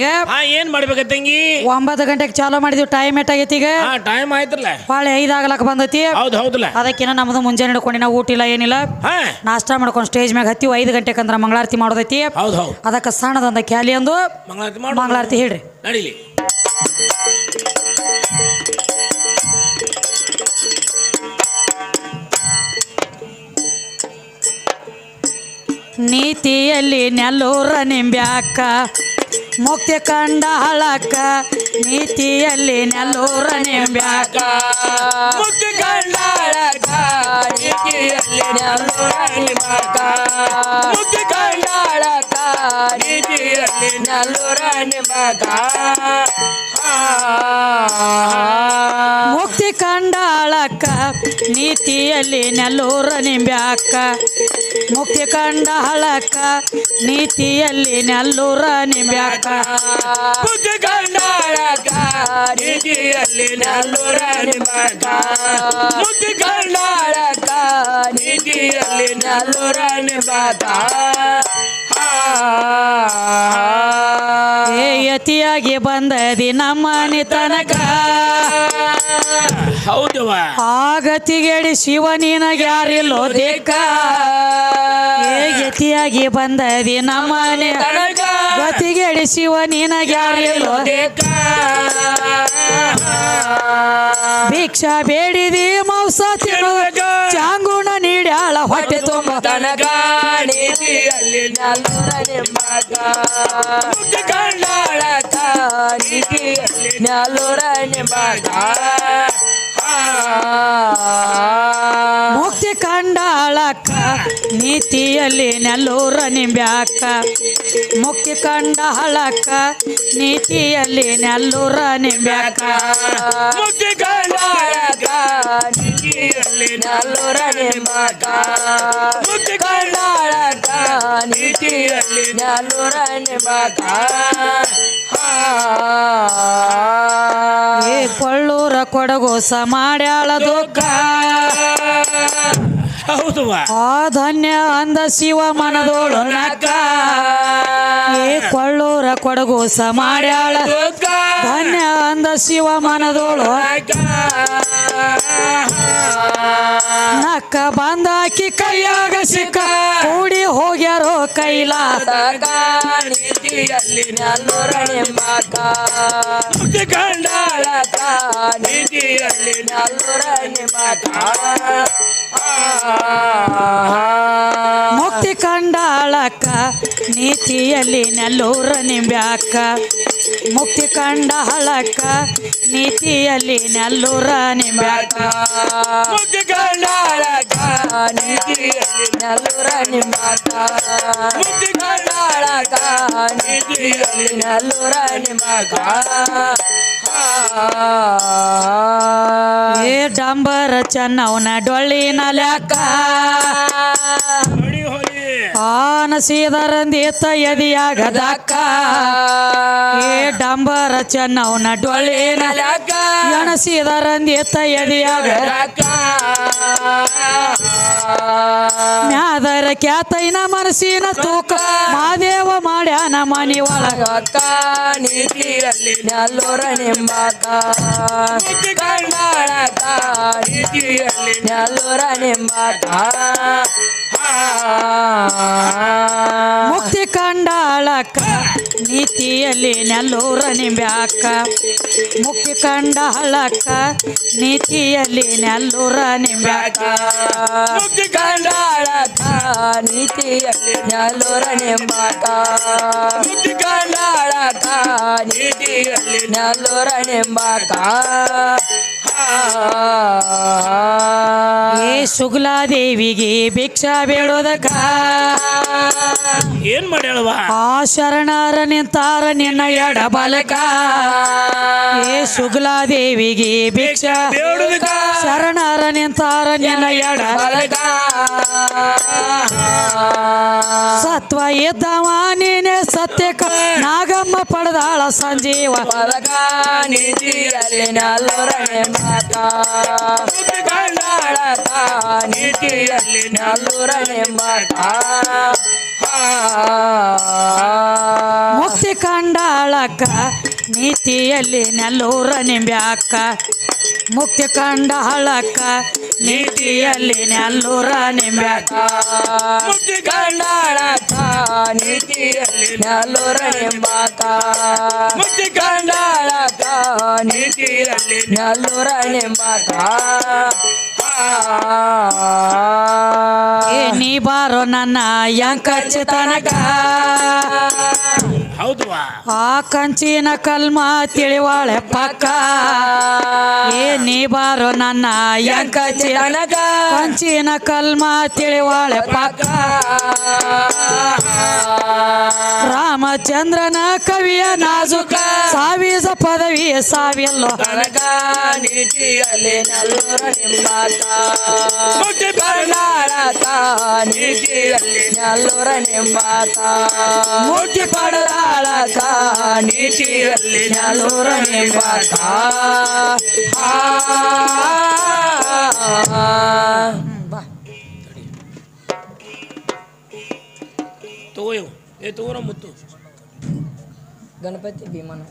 ಈಗ? ಹಾ ಏನ್ ಮಾಡ್ಬೇಕ ತಂಗಿ? ಒಂಬತ್ತು ಗಂಟೆಗೆ ಚಾಲು ಮಾಡಿದ್ವಿ ಟೈಮ್ ಎಟ್ಟಾಗೈತಿ ಈಗ? ಹಾ ಟೈಮ್ ಆಯ್ತಲ್ಲ? ಹೊಳೆ ಐದು ಆಗ್ಲಕ್ಕ ಬಂದೈತಿ. ಹೌದ್ ಹೌದಲ್ಲ ಅದಕ್ಕಿನ್ನ ನಮ್ದು ಮುಂಜಾನೆ ಹಿಡ್ಕೊಂಡಿನ ಊಟ ಇಲ್ಲ ಏನಿಲ್ಲ. ಹಾ? ನಾಷ್ಟಾ ಮಾಡ್ಕೊಂಡು ಸ್ಟೇಜ್ ಮ್ಯಾಗ ಹತ್ತಿ ಐದು ಗಂಟೆಗೆ ಅಂದ್ರೆ ಮಂಗಳಾರತಿ ಮಾಡೋದೈತಿ. ಹೌದ್ ಹೌದ್. ಅದಕ್ಕೆ ಸಣ್ಣದೊಂದು ಕ್ಯಾಲಿ ಅಂದು ಮಂಗಳಾರತಿ ಮಾಡು ಮಂಗಳಾರತಿ ಹೇಳ್ರಿ. ನಡೀಲಿ. ನೀತಿಯಲ್ಲಿ ನೆಲ್ಲೂರ ನಿಂಬ್ಯಾಕ ಮುಕ್ತಿ ಕಂಡ ಹಳಕ ನೀತಿಯಲ್ಲಿ ನೆಲ್ಲೂರ ನಿಂಬ್ಯಾಕ ಮುಕ್ತಿ ಕಂಡಾಳಕ ನೀತಿಯಲ್ಲಿ ನಲ್ಲೂರ ನಿಂಬ್ಯಾಕ ಮುಕ್ತಿ ನೀತಿಯಲ್ಲಿ ನಲ್ಲೂರ ನಿಮಗ ಮುಕ್ತಿ ಕಂಡಾಳಕ್ಕ ನೀತಿಯಲ್ಲಿ ನೆಲ್ಲೂರ ನಿಂಬ್ಯಾಕ. ಮುಕ್ತಿ ಕಂಡ ಹಳಕ್ಕ ನೀತಿಯಲ್ಲಿ ನೆಲ್ಲೂರ ನಿಂಬ್ಯಾಕ. ಮುಕ್ತಿ ಕಂಡಾಳಕ ನೀತಿಯಲ್ಲಿ ನಲ್ಲೂರ ನಿಂಬ್ಯಾಕ. ಮುಕ್ತಿ ಕಂಡಾಳಕ ನೀತಿಯಲ್ಲಿ ನಲ್ಲೂರ ನಿಮಗ ಏ ಯತಿಯಾಗಿ ಬಂದದಿ ನಮ್ಮ ತನಕ. ಹೌದವ ಆಗತಿಗೆಡಿ ಶಿವ ನಿನಗ್ಯಾರಿಲ್ಲೋ ದೇಕ ಏ ಯತಿಯಾಗಿ ಬಂದದಿ ನಮ್ಮ ತನಕ. ಗತಿಗೆಡಿ ಶಿವ ನಿನಗ್ಯಾರಿಲ್ಲೋ ದೇಕ ಭಿಕ್ಷಾ ಬೇಡಿದಿ ಮೌಸ ತಿರುಗ ಚಾಂಗುಣ ನೀಡ್ಯಾಳ ಹೊಟ್ಟೆ ತುಂಬ ತನಕ. ಮುಕ್ತಿ ಕಂಡಾಳಕ ಕಂಡಾಳಕ್ಕ ನೀತಿಯಲ್ಲಿ ನೆಲ್ಲೂರ ನಿಂಬ್ಯಾಕ. ಮುಕ್ತಿ ಕಂಡ ಹಳಕ್ಕ ನೀತಿಯಲ್ಲಿ ನೆಲ್ಲೂರ ನಿಂಬ್ಯಾಕ. ಮುಕ್ತಿ ಕಂಡಾಳಕ ನೀತಿಯಲ್ಲಿ ನಲ್ಲೂರ ನಿಮಗ ಮುಕ್ತಿ ಕಂಡಾಳಕ ನೀತಿಯಲ್ಲಿ ನಲ್ಲೂರ ನಿಮಗ ಏ ಕೊಳ್ಳೂರ ಕೊಡಗೋಸ ಮಾಡ್ಯಾಳ ದುಃಖ. ಹೌದು ಆ ಧನ್ಯ ಅಂದ ಶಿವ ಮನದೋಳು ನಕ್ಕ ಏ ಕೊಳ್ಳೂರ ಕೊಡಗೋಸ ಮಾಡ್ಯಾಳ ಧನ್ಯ ಅಂದ ಶಿವ ಮನದೋಳು ನಕ್ಕ ಬಂದಾಕಿ ಕೈಯಾಗ ಸಿಕ್ಕ. ಕೂಡಿ ಹೋಗ್ಯಾರೋ ಕೈಲಾಸ ನೀತಿಯಲ್ಲಿ ನಲ್ಲೂರ ನಿಮಗ ಮುಕ್ತಿ ಕಂಡಾಳಕ ನೀತಿಯಲ್ಲಿ ನಲ್ಲೂರ ನಿಮಗ ಮುಕ್ತಿ ಕಂಡಾಳಕ್ಕ ನೀತಿಯಲ್ಲಿ ನೆಲ್ಲೂರ ನಿಂಬ್ಯಾಕ ಮುಕ್ತಿ ಕಂಡ ಹಳಕ ನೀತಿಯಲ್ಲಿ ನೆಲ್ಲೂರ ಮುಖ್ಯ ಮುಕ್ತಿ ಕಂಡಾಳಕ ನೀತಿಯಲ್ಲಿ ನಲ್ಲೂರ ನಿಮಗ ಮುಕ್ತಿ ಕಂಡಾಳಕ ನೀತಿಯಲ್ಲಿ ನಲ್ಲೂರ ನಿಮಗ ಏ ಡಂಬರ ಚೆನ್ನವನ ಡೊಳ್ಳಿನ ಲೆಕ್ಕ. ಆನಸೀದರಂದೀತ ಎದಿಯಾಗದಕ್ಕ. ಏ ಡಂಬರ ಚೆನ್ನವನ ಡೊಳ್ಳಿನ ಎಣಸಿದರಂದೀತ ಎದಿಯಾಗ ದಕ್ಕ ಮ್ಯಾದರ ಕ್ಯಾತೈನ ಮನಸ್ಸಿನ ತೂಕ. ಮಾದೇವ ಮಾಡ್ಯಾನ ಮನಿ ಒಳಗ ನೀತಿಯಲ್ಲಿ ನಲ್ಲೂರ ನಿಂಬಾಕ. ಕಂಡಾಳಕ ನೀತಿಯಲ್ಲಿ ನಲ್ಲೂರ ನಿಮ್ಮಕ್ಕ ಮುಕ್ತಿ ಕಂಡಾಳಕ್ಕ, ನೀತಿಯಲ್ಲಿ ನೆಲ್ಲೂರ ನಿಂಬ್ಯಾಕ. ಮುಕ್ತಿ ಕಂಡಾಳಕ್ಕ, ನೀತಿಯಲ್ಲಿ ನೆಲ್ಲೂರ ನಿಂಬ್ಯಾಕ. ಮುಕ್ತಿ ಕಂಡಾಳಕ್ಕ, ನೀತಿಯಲ್ಲಿ ನೆಲ್ಲೂರ ನಿಂಬಾಕ ಮುಕ್ತಿ ಕಂಡಾಳಕ್ಕ, ನೀತಿಯಲ್ಲಿ ನೆಲ್ಲೂರ ನಿಮ್ಮಕ್ಕ ಏ ಸುಗ್ಲಾದೇವಿಗೆ ಭಿಕ್ಷಾ ಬೇಡೋದಕ್ಕ. ಏನ್ ಮಾಡ್ಯಾಳವ ಆ ಶರಣಾರ ನಿಂತಾರ ನಿನ್ನ ಎಡ ಬಾಲಕ. ಏ ಸುಗ್ಲಾದೇವಿಗೆ ಭಿಕ್ಷಾ ಬೇಡೋದಕ್ಕ. ಶರಣಾರ ನಿಂತಾರ ನಿನ್ನ ಎಡ ಬಾಲಕ. ಸತ್ವ ಇದ್ದವ ನೀನೆ ಸತ್ಯಕ ನಾಗಮ್ಮ ಪಡೆದಾಳ ಸಂಜೀವ. ನೀತಿಯಲ್ಲಿ ಮುಕ್ತಿ ಕಂಡಾಳಕ್ಕ ನೀತಿಯಲ್ಲಿ ನಲ್ಲೂರ ನಿಂಬೆ ನೀತಿಯಲ್ಲಿ ನೆಲ್ಲೂರ ನಿಂಬ್ಯಾಕ ಮುಕ್ತಿ ಕಂಡ ಹಳಕ್ಕ ನೀತಿಯಲ್ಲಿ ನೆಲ್ಲೂರ ನಿಂಬ್ಯಾಕ ಕಂಡಾಳಕ ನೀತಿಯಲ್ಲಿ ನಲ್ಲೂರ ನಿಂಬಾಕ ಕಂಡಾಳಕ ನೀತಿಯಲ್ಲಿ ನಲ್ಲೂರ ನಿಂಬಾಕ ನೀ ಬಾರೋ ನನ್ನ ಯಾಂಕ ತನಕ ಹೌದವಾ? ಆ ಕಂಚಿನ ಕಲ್ಮ ತಿಳಿವಾಳೆ ಪಕ್ಕ. ಏ ನೀ ಬಾರೋ ನನ್ನ ಯಂಕಚ್ಚ ತನಕ ಕಂಚಿನ ಕಲ್ಮ ತಿಳಿವಾಳೆ ಪಕ್ಕ. ರಾಮಚಂದ್ರನ ಕವಿಯ ನಾಜುಕ. ಸಾವಿಸ ಪದವಿ ಸಾವಿಯಲ್ಲೋ ತನಕ ನೀತಿಯಲ್ಲಿ ನಲ್ಲೂರ ನಿಂಬಾತ. ಕಂಡಾಳಕ ನೀತಿಯಲ್ಲಿ ನಲ್ಲೂರ ಎಂಬಾಕ ಮುಕ್ತಿ ಪಡಲಾಳಕ ನೀತಿಯಲ್ಲಿ ನಲ್ಲೂರ ಎಂಬಾಕ ತಗೋ ಇವು. ಏ ತಗೋರ ಮುತ್ತು. ಗಣಪತಿ ಭೀಮನ.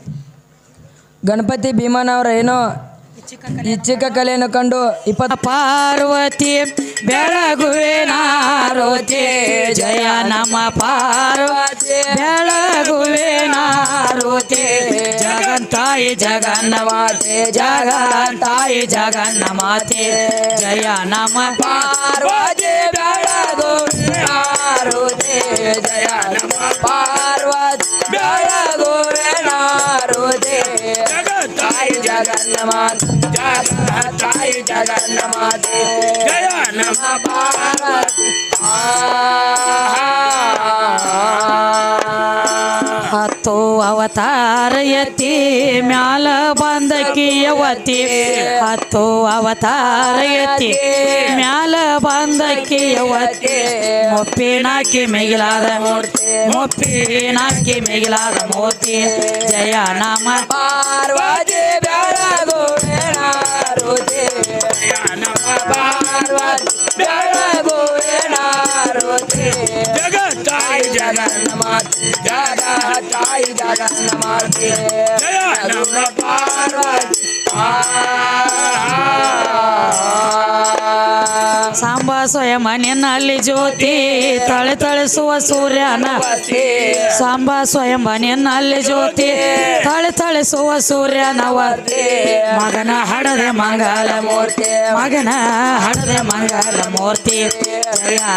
ಗಣಪತಿ ಭೀಮನವ್ರ ಏನೋ ಈ ಚಿಕ್ಕ ಕಲೆಯನ್ನು ಕಂಡು ಇಪ್ಪತ್ತು ಪಾರ್ವತಿ, ಬೆಳಗುವೆ ನಾರೋತಿ, ಜಯ ನಮ್ಮ ಪಾರ್ವತಿ, ಬೆಳಗುವೆ ನಾರೋತಿ, ಜಗಂತಾಯಿ ಜಗನ್ನ ಮಾತೆ ಜಗಂತಾಯಿ ಜಗನ್ನ ಮಾತೆ ಜಯ ನಮ ಪಾರ್ವತಿ ಬೆಳಗು ನಾರುದೆ ಜಯ ನಮ ಪಾರ್ವತಿ ಬೆಳಗು ತಾಯಿ ಜಗನ್ನ ಮಾತೆ ಜಗ ತಾಯಿ ಜಗನ್ನ ಮಾತೆ ಜಯ ನಮ ಪಾರ್ವತಿ ಹತ್ತು ಅವತಾರ ಎತ್ತಿ ಮ್ಯಾಲ ಬಂದಕಿ ಯವತಿ ಹತ್ತು ಅವತಾರ ಎತ್ತಿ ಮ್ಯಾಲ ಬಂದಕಿ ಯವತಿ ಮುಪ್ಪಿನಾಕಿ ಮಿಗಿಲಾದ ಮೂರ್ತಿ ಮುಪ್ಪಿನಾಕಿ ಮಿಗಿಲಾದ ಮೂರ್ತಿ ಜಯ ನಾಮ ಪಾರ್ವತಿ ಪಾರ್ವತಿ ಬೆಳಗು ನಾರುದೆ ಜಗ ಸ್ವಯಂ ಜ್ಯೋತಿ ತಳೆ ತಳಿಸುವ ಸೂರ್ಯನ. ಸಾಂಬ ಸ್ವಯಂ ಜ್ಯೋತಿ ತಳೆ ತಳಿಸುವ ಸೂರ್ಯನವ ಮಗನ ಹಡದೆ ಮಂಗಲ ಮೂರ್ತಿ. ಮಗನ ಹಡದೆ ಮಂಗಲ ಮೂರ್ತಿ.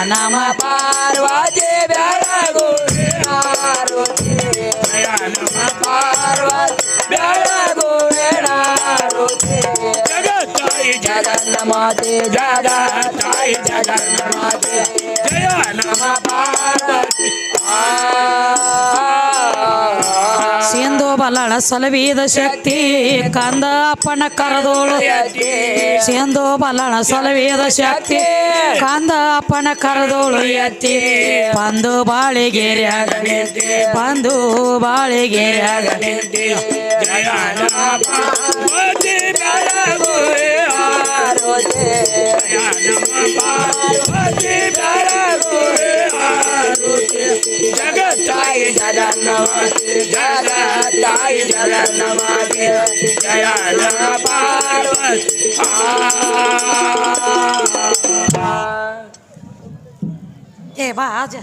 ನಾಮ ಪಾರ್ವತಿ ಬೆಳಗು ಜಯ ನಮ ಪಾರ್ವತಿ ತಾಯಿ ಜಗನ್ನ ಮಾತೆ ಜಗ ತಾಯಿ ಜಗನ್ನ ಮಾತೆ. ಜಯ ನಮ ಪಾರ್ವತಿ. ಸಿಂಧು ಬಲಳ ಸಲವಿದ ಶಕ್ತಿ ಕಂದ ಅಪ್ಪನ ಕರದೋಳು. ಸಿಂಧು ಬಲಳ ಸಲವೀದ ಶಕ್ತಿ ಕಂದ ಅಪ್ಪನ ಕರದೋಳು ಎತ್ತಿ. ಬಂದು ಬಾಳಿಗೆರೆ ಬಂದು ಬಾಳಿಗೆರೆ ಜಯ ನಮ ಪಾರ್ವತಿ. ಬೆಳಗು ಆರುದೆ ಜಯ ನಮ ಪಾರ್ವತಿ ಬೆಳಗು ಆರುದೆ ಜಗ ತಾಯಿ ಜಗನ್ನ ಮಾತೆ ಜಗ ತಾಯಿ ಜಗನ್ನ ಮಾತೆ ಜಯ ನಮ ಪಾರ್ವತಿ ಏ ಬಾ ಆಜ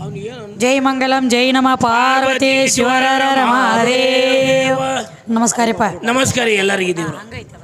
ಅವ್ನು ಏನು ಜೈ ಮಂಗಲಂ ಜೈ ನಮ ಪಾರ್ವತಿ ಶಿವರ ರಮಾದೇವ ನಮಸ್ಕಾರಪ್ಪ ನಮಸ್ಕಾರ ಎಲ್ಲರಿಗೂ ದೇವ್ರ ಹಂಗೈತೆ